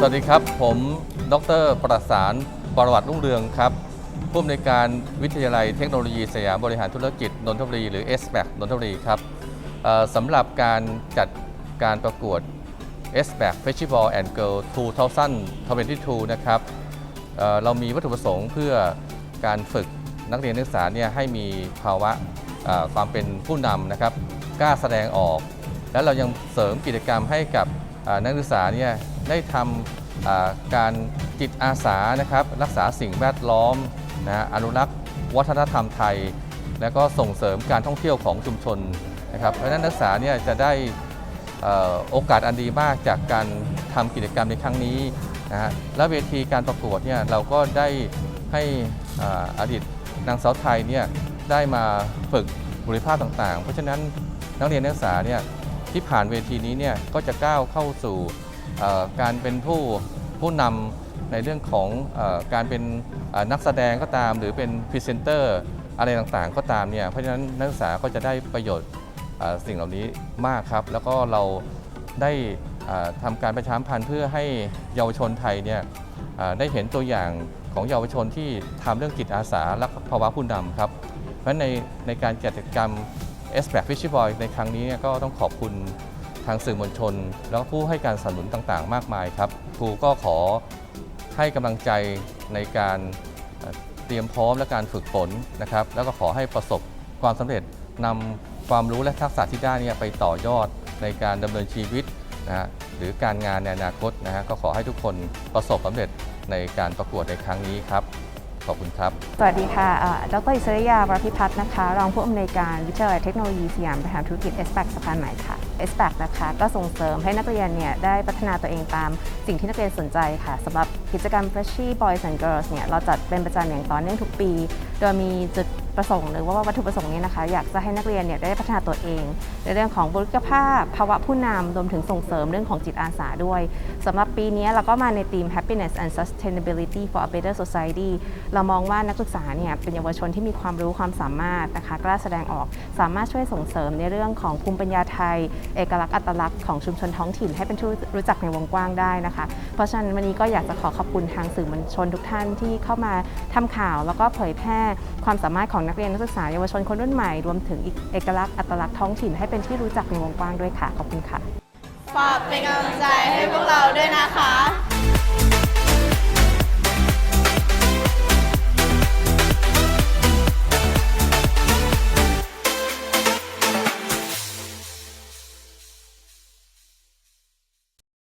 สวัสดีครับ ผมดร ประสานบรวัติรุ่งเรืองครับผู้อำนวยการวิทยาลัยเทคโนโลยีสยามบริหารธุรกิจนนทบุรีหรือ s b a c นนทบุรีครับสำหรับการจัดการประกวด s b a c Festival and Girl 2022 นะครับเอ่อเรามีวัตถุประสงค์เพื่อการฝึกนักเรียนนักศึกษาเนี่ยให้มีภาวะความเป็นผู้นำนะครับกล้าแสดงออก แล้วเรายังเสริมกิจกรรมให้กับ นักศึกษาเนี่ยได้ทำการจิตอาสานะครับรักษาสิ่งแวดล้อมนะฮะอนุรักษ์วัฒนธรรมไทย แล้วก็ส่งเสริมการท่องเที่ยวของชุมชนนะครับเพราะนั้นนักศึกษาเนี่ยจะได้โอกาสอันดีมากจากการทำกิจกรรมในครั้งนี้นะฮะและเวทีการประกวดเนี่ยเราก็ได้ให้อ่าอดีตนางสาวไทยเนี่ยได้มาฝึกบุคลิกภาพต่างๆ เพราะฉะนั้นนักเรียนนักศึกษาเนี่ย ที่ผ่านเวทีนี้เนี่ยก็จะก้าวเข้าสู่การเป็นผู้ผู้นำในเรื่องของอการเป็นนักแสดงก็ตาม หรือเป็นพรีเซนเตอร์อะไรต่างๆ ก็ตามเนี่ยเพราะฉะนั้นนักศึกษาก็จะได้ประโยชน์สิ่งเหล่านี้มากครับ แล้วก็เราได้ทำการประชามพันธ์เพื่อให้เยาวชนไทยเนี่ยได้เห็นตัวอย่างของเยาวชนที่ทำเรื่องจิตอาสาและภาวะผู้นำครับ เพราะฉะนั้นในในการจัดกิจกรรม s p a c f i s h y Boy ในครั้งนี้นก็ต้องขอบคุณทางสื่อมวลชน แล้วผู้ให้การสนับสนุนต่างๆ มากมายครับครูก็ขอให้กำลังใจในการเตรียมพร้อมและการฝึกฝนนะครับ แล้วก็ขอให้ประสบความสำเร็จนำความรู้และทักษะที่ได้นี่ไปต่อยอดในการดำเนินชีวิตนะฮะหรือการงานในอนาคตนะฮะก็ขอให้ทุกคนประสบสำเร็จในการประกวดในครั้งนี้ครับ ขอบคุณครับ สวัสดีค่ะดรอิสริยาบรพิพัฒน์นะคะ รองผู้อำนวยการวิทยาลัยเทคโนโลยีสยามบริหารธุรกิจ s p a c สะพานใหม่ค่ะ s p a c นะคะ ก็ส่งเสริมให้นักเรียนเนี่ยได้พัฒนาตัวเองตามสิ่งที่นักเรียนสนใจค่ะสำหรับกิจกรรม Freshie Boys and Girls เนี่ยเราจัดเป็นประจำอย่างต่อเนื่องทุกปี โดยมีจุด ประสงค์หรือว่าวัตถุประสงค์นี้นะคะ อยากจะให้นักเรียนเนี่ยได้พัฒนาตัวเอง ในเรื่องของบุคลิกภาพ ภาวะผู้นำรวมถึงส่งเสริมเรื่องของจิตอาสาด้วยสำหรับปีนี้เราก็มาในธีม happiness and sustainability for a better society เรามองว่านักศึกษาเนี่ยเป็นเยาวชนที่มีความรู้ความสามารถนะคะกล้าแสดงออกสามารถช่วยส่งเสริมในเรื่องของภูมิปัญญาไทย เอกลักษณ์อัตลักษณ์ของชุมชนท้องถิ่นให้เป็นที่รู้จักในวงกว้างได้นะคะ เพราะฉะนั้นวันนี้ก็อยากจะขอขอบคุณทางสื่อมวลชนทุกท่านที่เข้ามาทำข่าว แล้วก็เผยแพร่ความสามารถของนักเรียนนักศึกษาเยาวชนคนรุ่นใหม่ รวมถึงเอกลักษณ์อัตลักษณ์ท้องถิ่นให้เป็นที่รู้จักในวงกว้างด้วยค่ะ ขอบคุณค่ะ ฝากเป็นกำลังใจให้พวกเราด้วยนะคะ